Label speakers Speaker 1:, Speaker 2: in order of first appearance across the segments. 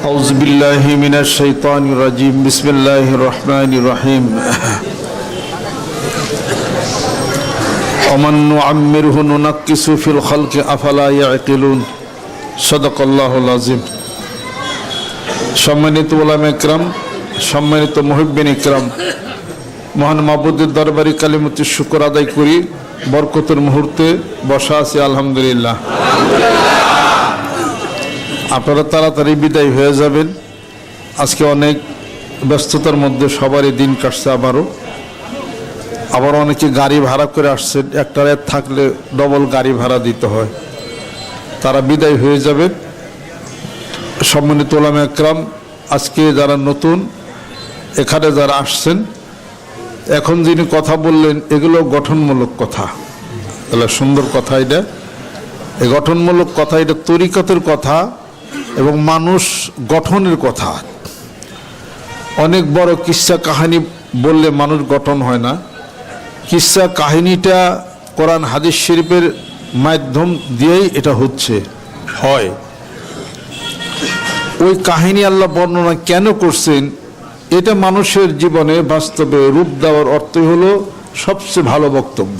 Speaker 1: أعوذ بالله من الشيطان الرجيم بسم الله الرحمن الرحيم ومن نعمره ننقص في الخلق أفلا يعقلون صدق الله العظيم সম্মানিত ওলাম একরাম সম্মানিত মহিবিন ইকরাম মহান মাহবুদের দরবারি কালিমতির শুকর আদায় করি বরকতের মুহূর্তে বসা আছি আলহামদুলিল্লাহ আপনারা তাড়াতাড়ি বিদায় হয়ে যাবেন। আজকে অনেক ব্যস্ততার মধ্যে সবারই দিন কাটছে আবারও। আবার অনেকে গাড়ি ভাড়া করে আসছেন, একটা রাত থাকলে ডবল গাড়ি ভাড়া দিতে হয়। তারা বিদায় হয়ে যাবেন। সম্মানিত ওলাম একরাম, আজকে যারা নতুন, এখানে যারা আসছেন, এখন যিনি কথা বললেন, এগুলো গঠনমূলক কথা। এগুলো সুন্দর কথা এটা। এই গঠনমূলক কথা এটা তরিকতের কথা। এবং মানুষ গঠনের কথা। অনেক বড় কিস্সা কাহিনী বললে মানুষ গঠন হয় না। কিস্সা কাহিনীটা কোরআন হাদিস শরীফের মাধ্যম দিয়েই এটা হচ্ছে, হয়। ওই কাহিনী আল্লাহ বর্ণনা কেন করছেন, এটা মানুষের জীবনে বাস্তবে রূপ দেওয়ার অর্থই হলো সবচেয়ে ভালো বক্তব্য।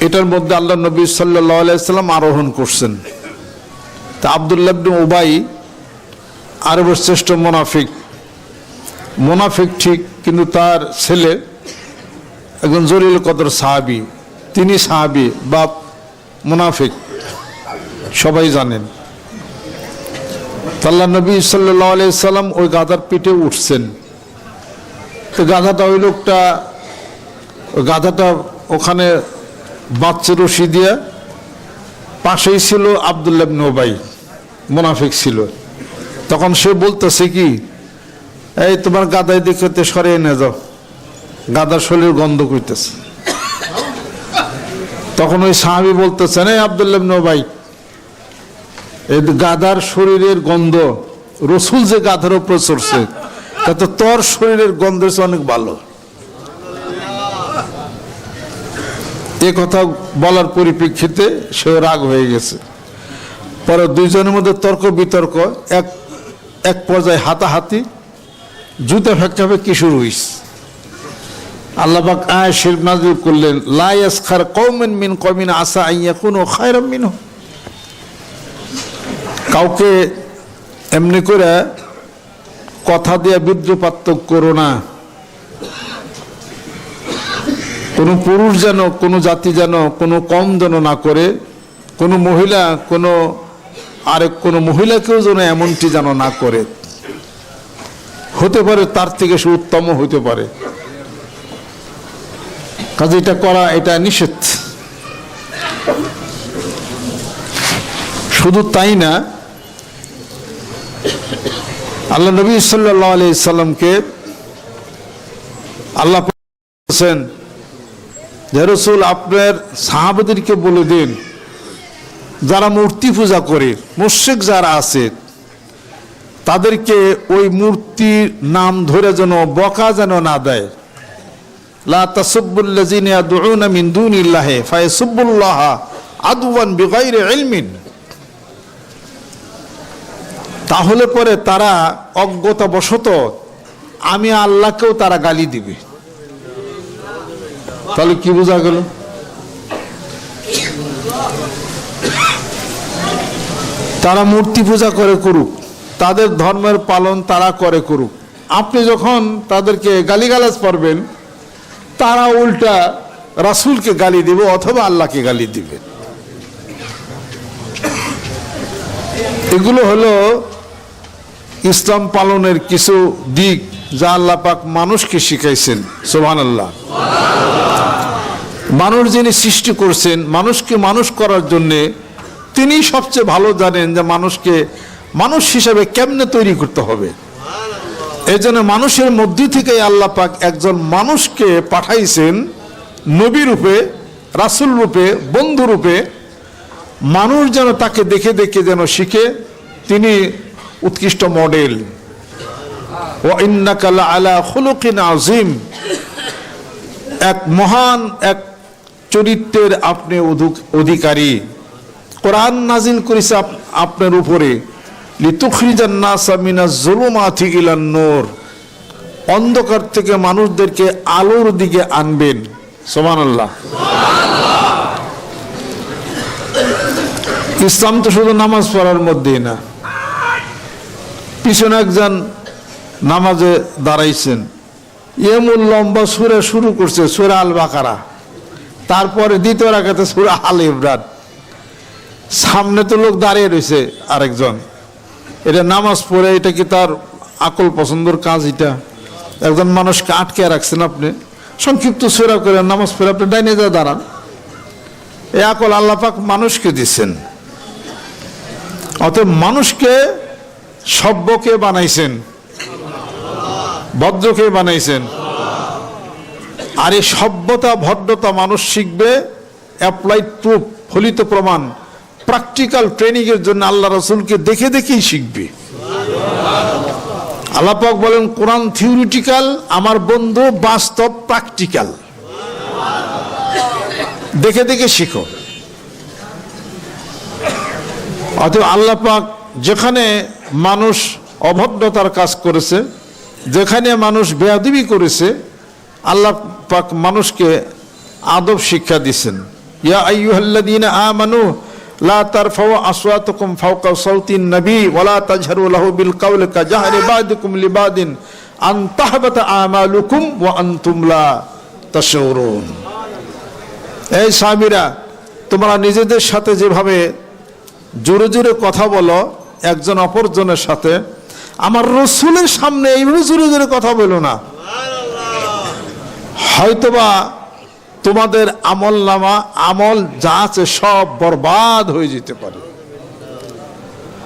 Speaker 1: এটার মধ্যে আল্লাহ নবী সাল্লাহ আরোহণ করছেন। তা আবদুল্লাবন উবাই আরবের শ্রেষ্ঠ মোনাফিক। মোনাফিক ঠিক, কিন্তু তার ছেলে একজন জলিল কদর সাহাবি। তিনি সাহাবি বা মোনাফিক। সবাই জানেন। আল্লাহ নবী সাল্লাহ আলাইসাল্লাম ওই গাধার পিঠে উঠছেন। তো গাধাটা ওই লোকটা গাধাটা ওখানে বাচ্চা রশি দিয়ে পাশেই ছিল আবদুল্লাহ নোবাই মুনাফিক ছিল। তখন সে বলতেছে কি, এই তোমার গাদায় দেখতে সরে এনে যাও, গাদার শরীর গন্ধ করতেছে। তখন ওই সাহাবি বলতেছেন এই আবদুল্লাহ নোবাই এই গাদার শরীরের গন্ধ, রসুল যে গাধার উপরে চড়ছে তা তো তোর শরীরের গন্ধ অনেক ভালো। এ কথা বলার পরিপ্রেক্ষিতে সে রাগ হয়ে গেছে। পরে দুইজনের মধ্যে তর্ক বিতর্ক, এক এক পর্যায়ে হাতাহাতি জুতা ফেকচাপে কিশোর হইস আল্লাহবাক আয় শির নাজির করলেন লাইয়াস খার কৌমিন মিন কমিন আসা আইয়া কোনো খায়রাম মিন কাউকে এমনি করে কথা দিয়ে বিদ্রুপাত্মক করো না। কোনো পুরুষ যেন, কোনো জাতি যেন, কোনো কম যেন না করে, কোনো মহিলা, কোনো আরেক, কোনো মহিলাকেও যেন এমনটি যেন না করে। হতে পারে তার থেকে সে উত্তম হতে পারে। কাজে এটা করা, এটা নিষেধ। শুধু তাই না, আল্লাহ নবী সাল্লাহ আলি সাল্লামকে আল্লাহ যে রসুল আপনার সাহাবাদেরকে বলে দিন, যারা মূর্তি পূজা করে মুর্শিক যারা আছে, তাদেরকে ওই মূর্তির নাম ধরে যেন বকা যেন না দেয়। লা তাহলে পরে তারা অজ্ঞতা বশত আমি আল্লাহকেও তারা গালি দিবে। তাহলে কি বোঝা গেল? তারা মূর্তি পূজা করে করুক, তাদের ধর্মের পালন তারা করে করুক। আপনি যখন তাদেরকে গালিগালাজ পারবেন তারা উল্টা রাসুলকে গালি দিবে অথবা আল্লাহকে গালি দিবে। এগুলো হলো ইসলাম পালনের কিছু দিক। যা আল্লাহ পাক মানুষকে শিখাইছেন সোহান আল্লাহ মানুষ যিনি সৃষ্টি করছেন, মানুষকে মানুষ করার জন্যে তিনি সবচেয়ে ভালো জানেন যে মানুষকে মানুষ হিসাবে কেমনে তৈরি করতে হবে। এই জন্য মানুষের মধ্যে থেকে আল্লাহ পাক একজন মানুষকে পাঠাইছেন নবী রূপে, রাসুল রূপে, বন্ধু রূপে। মানুষ যেন তাকে দেখে দেখে যেন শিখে, তিনি উৎকৃষ্ট মডেল। আজিম এক মহান, এক চরিত্রের আপনি অধিকারী। কোরআন নাজিল করেছে আপনার উপরে। নূর। অন্ধকার থেকে মানুষদেরকে আলোর দিকে আনবেন। সুবহানাল্লাহ। ইসলাম তো শুধু নামাজ পড়ার মধ্যেই না। পিছনে একজন নামাজে দাঁড়াইছেন। এমন লম্বা সুরে শুরু করছে, সুরে আল বাকারা তারপরে দ্বিতীয় রাখাতে সুরে আল ইমরান। সামনে তো লোক দাঁড়িয়ে রয়েছে আরেকজন। এটা নামাজ পড়ে, এটা কি তার আকল পছন্দর কাজ এটা? একজন মানুষকে আটকে রাখছেন আপনি। সংক্ষিপ্ত সুরা করে নামাজ পড়ে আপনি ডাইনে যা দাঁড়ান। এই আকল আল্লাপাক মানুষকে দিচ্ছেন। অতএব মানুষকে সভ্যকে বানাইছেন। ভদ্রকে বানাইছেন। আর এই সভ্যতা, ভদ্রতা মানুষ শিখবে অ্যাপ্লাইড প্রুফ ফলিত প্রমাণ প্র্যাকটিক্যাল ট্রেনিং এর জন্য আল্লাহ রসুলকে দেখে দেখেই শিখবে। আল্লাপাক বলেন, কোরআন থিওরিটিক্যাল আমার বন্ধু বাস্তব প্র্যাকটিক্যাল দেখে দেখে শিখো। অথবা আল্লাপাক যেখানে মানুষ অভদ্রতার কাজ করেছে যেখানে মানুষ বেয়াদবি করেছে, আল্লাহ পাক মানুষকে আদব শিক্ষা দিছেন। ইয়া আইয়ুহাল্লাযীনা আমানু, লা তারফাউ আসওয়াতাকুম ফাওকা সাওতিন নবী ওয়ালা তাজহারু লাহু বিল কাওলি কাজাহরি বা'দিকুম লিবাদিন, আন তাহবাতা আমালুকুম ওয়া আনতুম লা তাশউরুন। এই সাহাবীরা তোমরা নিজেদের সাথে যেভাবে জোরে জোরে কথা বলো, একজন অপরজনের সাথে আমার রসুলের সামনে এইভাবে জোরে জোরে কথা বলো না। হয়তোবা তোমাদের আমল নামা, আমল যা আছে সব বরবাদ হয়ে যেতে পারে।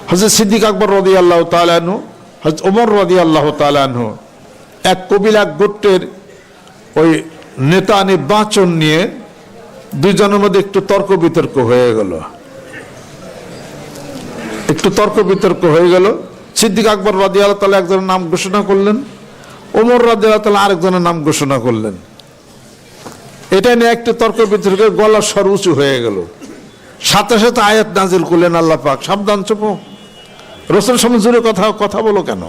Speaker 1: হজরত সিদ্দিক আকবর রদি আল্লাহ তালানহু হজরত ওমর রদি আল্লাহ তালানহু এক কবিলা গোত্রের ওই নেতা নির্বাচন নিয়ে দুইজনের মধ্যে একটু তর্ক বিতর্ক হয়ে গেল। একটু তর্ক বিতর্ক হয়ে গেল। সিদ্দিক আকবর রাজি আল্লাহ তালা একজনের নাম ঘোষণা করলেন, ওমর রাজি আল্লাহ তালা আরেকজনের নাম ঘোষণা করলেন। এটা নিয়ে একটু তর্ক বিতর্কের গলা স্বর উঁচু হয়ে গেল। সাথে সাথে আয়াত নাজিল করলেন আল্লাহ পাক। সাবধান, চুপ। রসুল সামনে কথা কথা বলো কেন?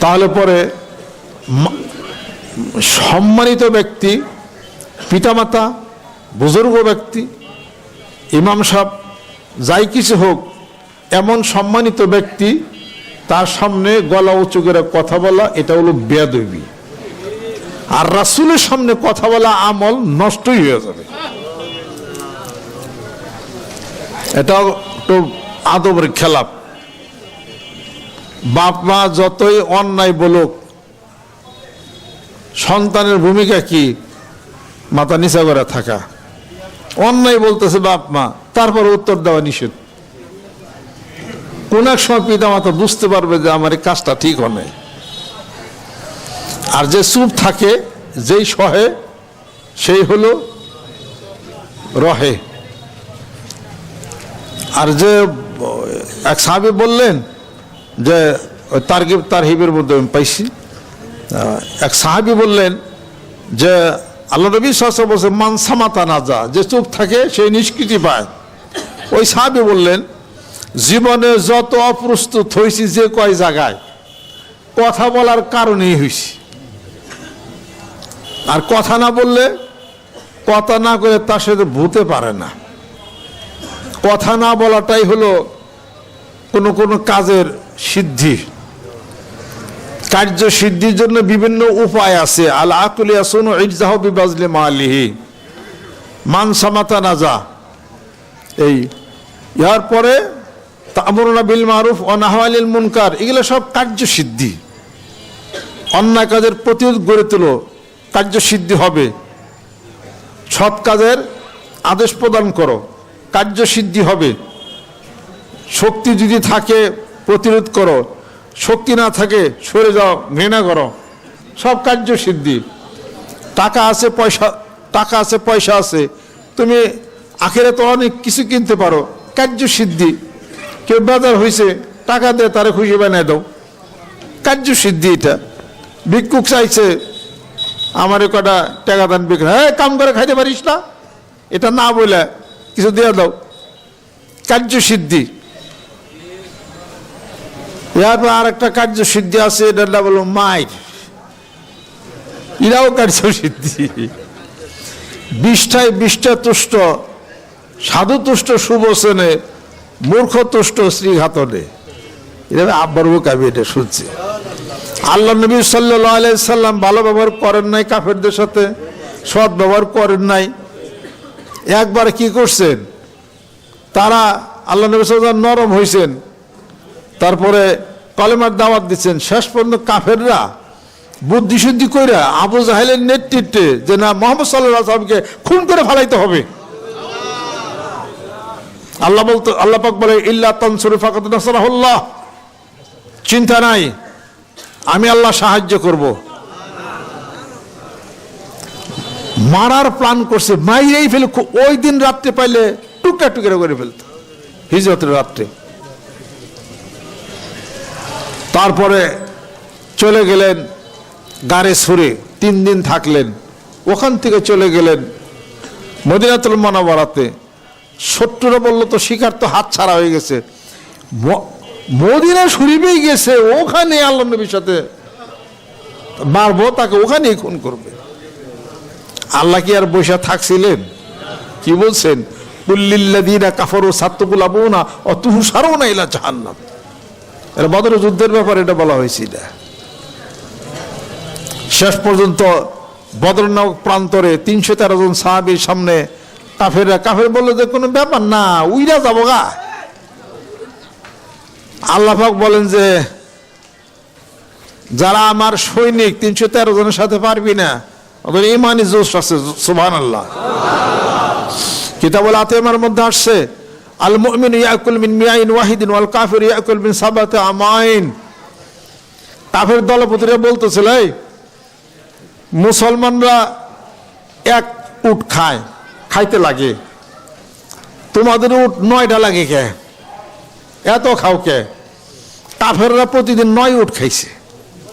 Speaker 1: তাহলে পরে সম্মানিত ব্যক্তি, পিতামাতা, বুজুর্গ ব্যক্তি, ইমাম সাহেব, যাই কিছু হোক এমন সম্মানিত ব্যক্তি, তার সামনে গলা উঁচু করে কথা বলা, এটা হলো বেয়াদবি। আর রাসুলের সামনে কথা বলা আমল নষ্টই হয়ে যাবে। এটা তো আদবের খেলাপ। বাপ মা যতই অন্যায় বলুক, সন্তানের ভূমিকা কি? মাথা নিচা করে থাকা। অন্যায় বলতেছে বাপ মা, তারপর উত্তর দেওয়া নিষেধ। কোন এক সময় পিতা মাতা বুঝতে পারবে যে আমার এই কাজটা ঠিক হয় আর যে চুপ থাকে, যেই সহে, সেই হলো রহে। আর যে, এক সাহাবি বললেন যে, ওই তার হিবের মধ্যে আমি পাইছি। এক সাহাবি বললেন যে, আল্লাহ নবী সহসা বলছে মানসামাতা নাজা যে চুপ থাকে সেই নিষ্কৃতি পায়। ওই সাহাবি বললেন জীবনে যত অপ্রস্তুত হয়েছি যে কয় জায়গায়, কথা বলার কারণেই হয়েছি আর কথা না বললে, কথা না করে তার সাথে ভুতে পারে না। কথা না বলাটাই হলো কোনো কোনো কাজের সিদ্ধি। কার্য সিদ্ধির জন্য বিভিন্ন উপায় আছে। আল আকুলিয়া শোনো ইজাহ বিবাজলে মালিহি মান সামাতা নাজা। এই ইহার পরে তামরুনা বিল মারুফ অনাহালিল মুনকার, এগুলো সব কার্য সিদ্ধি অন্যায় কাজের প্রতিরোধ গড়ে তোলো কার্য সিদ্ধি হবে। সৎ কাজের আদেশ প্রদান করো, কার্যসিদ্ধি হবে। শক্তি যদি থাকে, প্রতিরোধ করো। শক্তি না থাকে, সরে যাও, ঘৃণা করো। সব কার্যসিদ্ধি। টাকা আছে, পয়সা, টাকা আছে, পয়সা আছে। তুমি আখেরে তো অনেক কিছু কিনতে পারো। কার্যসিদ্ধি। কেউ বেজার হয়েছে টাকা দিয়ে তারে খুশি বানিয়ে দাও। কার্যসিদ্ধি এটা। ভিক্ষুক চাইছে, আমার কটা টাকা দান বিক্রি হ্যাঁ? কাম করে খাইতে পারিস না? এটা না বলে কিছু দিয়ে দাও। কার্যসিদ্ধি এরপর আর একটা কার্যসিদ্ধি আছে নাম হলো মায়ের এরাও কার্যসিদ্ধি বিষ্ঠায় বিষ্ঠা তুষ্ট, সাধু তুষ্ট সুবসনে মূর্খ তুষ্ট শ্রীঘাতনে এভাবে আব্বার মুখ আমি এটা শুনছি। আল্লাহ নবী আলাইসাল্লাম ভালো ব্যবহার করেন নাই কাফেরদের সাথে, সৎ ব্যবহার করেন নাই। একবার কি করছেন? তারা আল্লাহ নবী সাল্লাম নরম হয়েছেন তারপরে কলেমার দাওয়াত দিচ্ছেন। শেষ পর্যন্ত কাফেররা বুদ্ধি শুদ্ধি কইরা আবু জাহেলের নেতৃত্বে যে না, মোহাম্মদ সাল্লাহ সাল্লামকে খুন করে ফেলাইতে হবে। আল্লাহ বলতো, আল্লাহ পাক বলে, ইল্লা তানসুর ফাকাত নাসরাহুল্লাহ। চিন্তা নাই, আমি আল্লাহ সাহায্য করব। মারার প্ল্যান করছে, মাইরেই ফেলে, ওই দিন রাত্রে পাইলে টুকরা টুকরা করে ফেলতো, হিজরতের রাত্রে। তারপরে চলে গেলেন গাড়ে সুরে, তিন দিন থাকলেন, ওখান থেকে চলে গেলেন মদিনাতুল মনাবরাতে শত্রুরা বলল তো শিকার তো হাত ছাড়া হয়ে গেছে। মদিনা শরীফেই গেছে, ওখানে আল্লাহ নবীর সাথে মারবো, তাকে ওখানেই খুন করবে। আল্লাহ কি আর বসে থাকছিলেন? কি বলছেন? কাফারু আবুনা অতুহু সারও না ইলা জাহান্নাম। এটা বদর যুদ্ধের ব্যাপারে এটা বলা হয়েছিল শেষ পর্যন্ত বদরনাগ প্রান্তরে তিনশো তেরো জন সাহাবির সামনে কাফেররা, কাফের বলল যে, কোনো ব্যাপার না, উইরা যাব গা। আল্লাহাক বলেন যে, যারা আমার সৈনিক, তিনশো তেরো জনের সাথে পারবি না। ওদের ইমানি জোশ আছে সুবহান আল্লাহ কিতাবুল আতেমার মধ্যে আসছে, আল মুমিন ইয়াকুল মিন মিয়াইন ওয়াহিদিন ওয়াল কাফির ইয়াকুল মিন সাবাতে আমাইন। কাফের দলপতিরা বলতেছিল মুসলমানরা এক উট খায়। খাইতে লাগে। তোমাদের উট নয়টা লাগে কে? এত খাও কে? কাফেররা প্রতিদিন নয় উট খাইছে।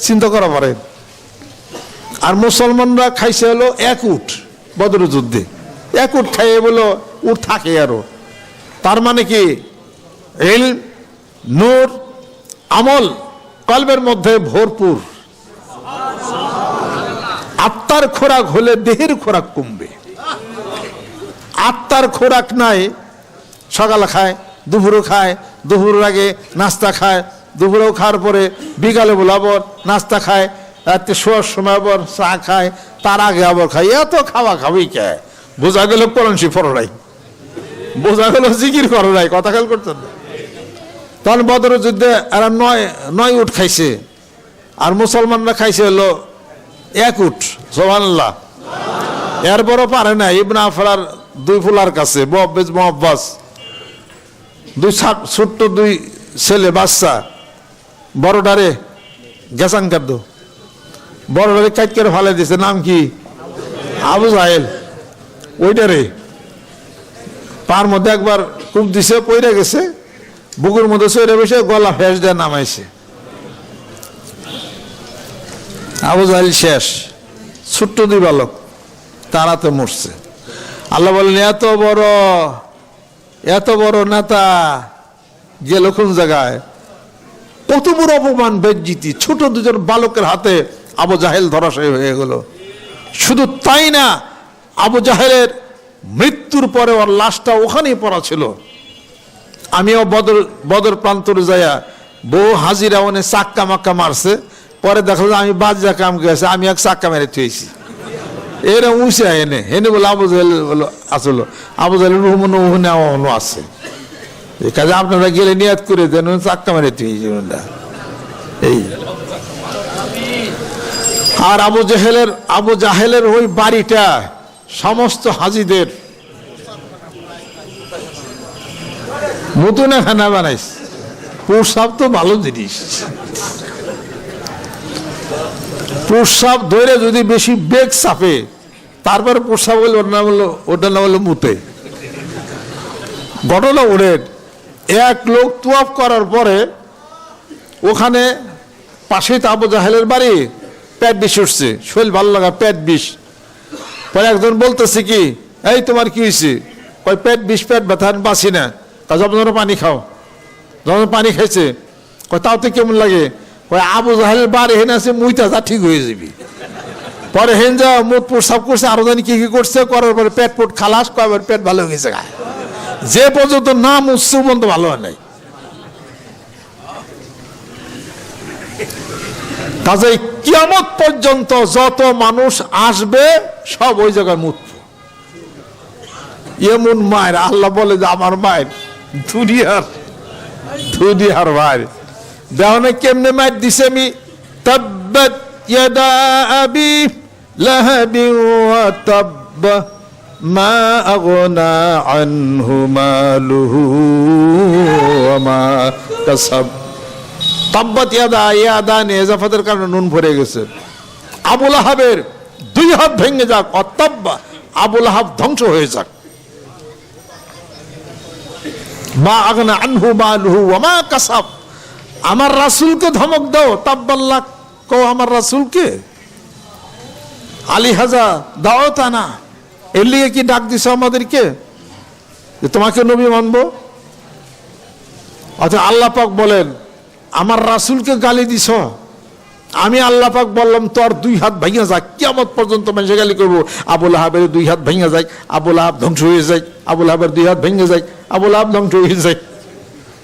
Speaker 1: চিন্তা করা পারেন আর মুসলমানরা খাইছে হলো এক উট বদর যুদ্ধে। এক উট খাইয়ে বলো উট থাকে আরও। তার মানে কি? এল নূর, আমল কলবের মধ্যে ভরপুর। আত্মার খোরাক হলে দেহের খোরাক কমবে। আত্মার খোরাক নাই। সকালে খায়, দুপুরও খায়, দুপুরের আগে নাস্তা খায়, দুপুরেও খাওয়ার পরে বিকালে বলে আবার নাস্তা খায়, রাত্রে শোয়ার সময় আবার চা খায়, তার আগে আবার খায়। এত খাওয়া খাবি কে? বোঝা গেল পরনসি ফররাই বোঝা গেল জিকির করে নাই, কথা খেয়াল করতেন না? তখন বদর যুদ্ধে এরা নয় নয় উঠ খাইছে। আর মুসলমানরা খাইছে হলো এক উঠ সোহান্লাহ এরপরও পারে না, ইবনা আফরার দুই ফুলার কাছে, মহব্বেজ, মহব্বাস। দুই ছোট্ট দুই ছেলে, বাচ্চা। বড়টারে গেসান কাদ্দ বড়টারে কাইট করে ফালে দিছে, নাম কি? আবু জাহেল। ওইটারে পার মধ্যে একবার কূপ দিছে, পইরে গেছে। বুকুর মধ্যে সইরে বসে গলা ফেস দিয়ে নামাইছে। আবু জাহেল শেষ। ছোট্ট দুই বালক তারা তো মরছে। আল্লাহ বলেন, এত বড় এত বড় নেতা গেল লক্ষণ জায়গায় কত বড় অপমান বেজ্জিতি, ছোট দুজন বালকের হাতে আবু জাহেল ধরাশায়ী হয়ে গেল। শুধু তাই না, আবু জাহেলের মৃত্যুর পরে ওর লাশটা ওখানেই পড়া ছিল। আমিও বদর বদর প্রান্তরে যাইয়া বউ হাজিরা ওনে চাক্কা মাক্কা মারছে। পরে দেখল যে আমি বাজা কাম গেছে আমি এক চাক্কা মেরে থুয়েছি। এরা উঁচে এনে হেনে বলে আবু জাহেল আসলো। আবু জাহেল রুমন ওখানে আছে। কাজে আপনারা গেলে নিয়াত করে দেন চাক্কা মেরে থুয়েছি ওটা। এই আর আবু জাহেলের আবু জাহেলের ওই বাড়িটা, সমস্ত হাজিদের মতো না খানা বানাইস প্রসাব তো ভালো জিনিস। প্রসাব ধরে যদি বেশি বেগ চাপে, তারপরে প্রস্রাব হইলে ওর নাম হলো ওটার নাম হলো মুতে। ঘটনা ওরের। এক লোক তুয়াফ করার পরে ওখানে পাশে আবু জাহেলের বাড়ি, পেট বিষ উঠছে, শরীর ভালো লাগা, পেট বিষ। পরে একজন বলতেছে কি, এই, তোমার কি হয়েছে কয়, পেট বিষ, পেট ব্যথা, আমি বাঁচি না। তা যখন পানি খাও। যখন পানি খাইছে। কয়, তাও তো কেমন লাগে? কয়, আবু জাহেলের বার হেন আছে, মুইতা যা ঠিক হয়ে যাবি। পরে হেন যা মুখ প্রস্রাব করছে, আরও জানি কি কি করছে, করার পরে পেট পুট খালাস কয়বার পেট ভালো হয়ে গেছে যে পর্যন্ত নাম উৎস পর্যন্ত ভালো হয় নাই। কাজেই কিয়ামত পর্যন্ত যত মানুষ আসবে, সব ওই জায়গায় মুত এমন মায়ের, আল্লাহ বলে যে, আমার মায়ের দুনিয়ার দুনিয়ার মায়ের। দেহনে কেমনে মায়ের দিছে আমি তাব্বাত ইয়াদা আবি লাহাবি ওয়া তাব্ব মা আগনা আনহু মালুহু ওয়া মা কাসাব তাব্বাত ইয়াদা ইয়াদা নেজাফাতের কারণে নুন ভরে গেছে আবুল আহাবের দুই হাত ভেঙে যাক অত্যাব্বা আবুল আহাব ধ্বংস হয়ে যাক মা আগনা আনহু মালুহু ওয়া মা কাসাব আমার রাসূলকে ধমক দাও তাব্বাল্লাহ কো আমার রাসূলকে? আলী হাজা, দাও তা না এর লিগে কি ডাক দিছ আমাদেরকে? যে তোমাকে নবী মানবো? অথবা আল্লাহ পাক বলেন, আমার রাসূলকে গালি দিছ। আমি আল্লাহ পাক বললাম, তোর দুই হাত ভেঙে যাক, কিয়ামত পর্যন্ত মানুষে গালি করব। আবুল আহাবের দুই হাত ভেঙে যায় আবুল আহাব ধ্বংস হয়ে যায় আবুল আহাবের দুই হাত ভেঙে যায় আবুল আহাব ধ্বংস হয়ে যায়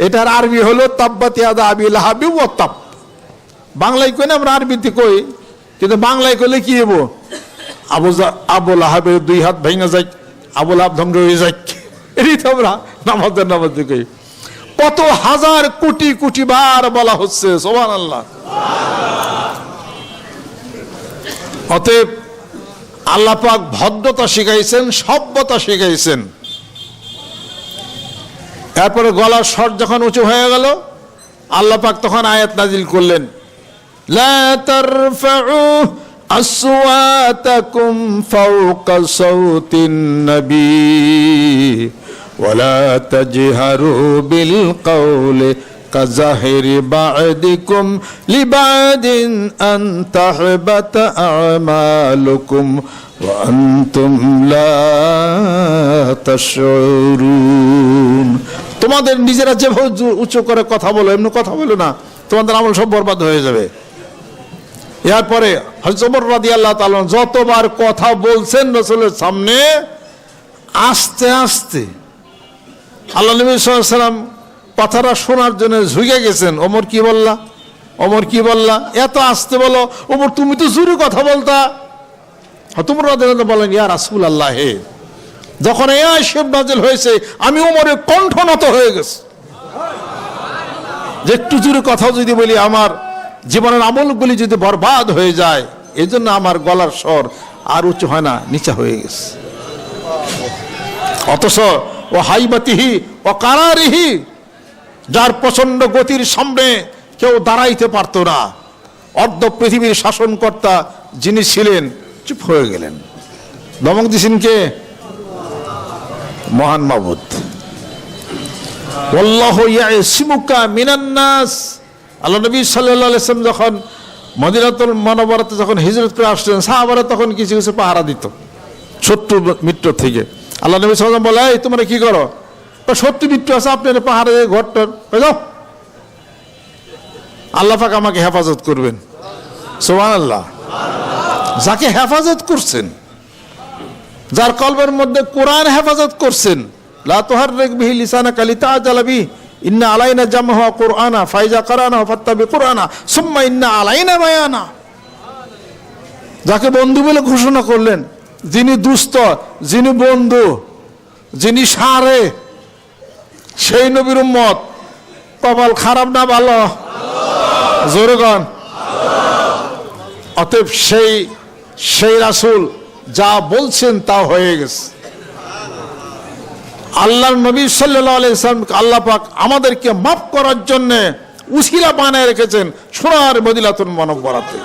Speaker 1: এটার আরবি হলো তাব্বাত ইয়াদা আবিল হাবি ও তাপ বাংলায় কই না আমরা আরবিতে কই, কিন্তু বাংলায় কইলে কি হব আবু আবুল আহাবের দুই হাত ভেঙে যায় আবুল আহাব ধ্বংস হয়ে যায় এটাই তো আমরা নামাজের নামাজে কই। কত হাজার কোটি কোটি বার বলা হচ্ছে সোমান আল্লাহ অতএব আল্লাহ পাক ভদ্রতা শিখাইছেন, সভ্যতা শিখাইছেন। এরপরে গলার স্বর যখন উঁচু হয়ে গেল আল্লাহ পাক তখন আয়াত নাজিল করলেন لا ترفعوا أصواتكم فوق صوت النبي ولا تجهروا بالقول كزهر بعدكم لبعد أن تحبط أعمالكم وأنتم لا تشعرون তোমাদের নিজেরা যেভাবে উঁচু- উঁচু করে কথা বলো এমনি কথা বলো না তোমাদের আমল সব বরবাদ হয়ে যাবে এরপরে হজমর রাদি আল্লাহ তালন যতবার কথা বলছেন রসুলের সামনে আস্তে আস্তে আল্লাহ নবী সাল্লাম কথাটা শোনার জন্য ঝুঁকে গেছেন। ওমর কি বললা? ওমর কি বললা? এত আসতে বলো, ওমর, তুমি তো জোরে কথা বলতা। তোমর বলেন, ইয়া রাসুল আল্লাহ হে। যখন এ আইসেব নাজেল হয়েছে, আমি ওমরের কণ্ঠ নত হয়ে গেছে। যে একটু জোরে কথা যদি বলি, আমার জীবনের আমলগুলি যদি বরবাদ হয়ে যায় এই জন্য আমার গলার স্বর আর উঁচু হয় না, নিচা হয়ে গেছে। অথচ, ও হাইবাতিহি, ও কারারিহি যার প্রচণ্ড গতির সামনে কেউ দাঁড়াইতে পারতো না। অর্ধ পৃথিবীর শাসনকর্তা যিনি ছিলেন, চুপ হয়ে গেলেন। দমক দিছেন কে? মহান মাবুদ। ওয়াল্লাহু ইয়াসিমুকা মিনান নাস। আল্লাহ নবী যখন যখন হিজরত তখন কিছু কিছু পাহারা দিত শত্রু মিত্র থেকে। আল্লাহ নবী সাল্লাম বলে তোমরা কি করো? শত্রু মিত্র আছে আপনার পাহাড়ে ঘরটার যাও। আল্লাহ পাক আমাকে হেফাজত করবেন। সোহান আল্লাহ যাকে হেফাজত করছেন, যার কলবের মধ্যে কোরআন হেফাজত করছেন, লা তুহাররিক বিহি লিসানাকা লিতাআজালা বিহি, ইন্না আলাইনা জামহা কুরআনা, ফাইজা কারানা ফাত্তাবি কুরআনা, সুম্মা ইন্না আলাইনা বায়ানা। যাকে বন্ধু বলে ঘোষণা করলেন, যিনি দুস্থ, যিনি বন্ধু, যিনি সারে সেই নবীর উম্মত। কপাল খারাপ না ভালো? জোরগণ অতএব সেই সেই রাসূল যা বলছেন তা হয়ে গেছে। আল্লাহ নবী আলাইসলাম আল্লাহ পাক আমাদেরকে মাফ করার জন্যে উসিলা বানায় রেখেছেন সোনার মদিলাতুন মানব বরাতে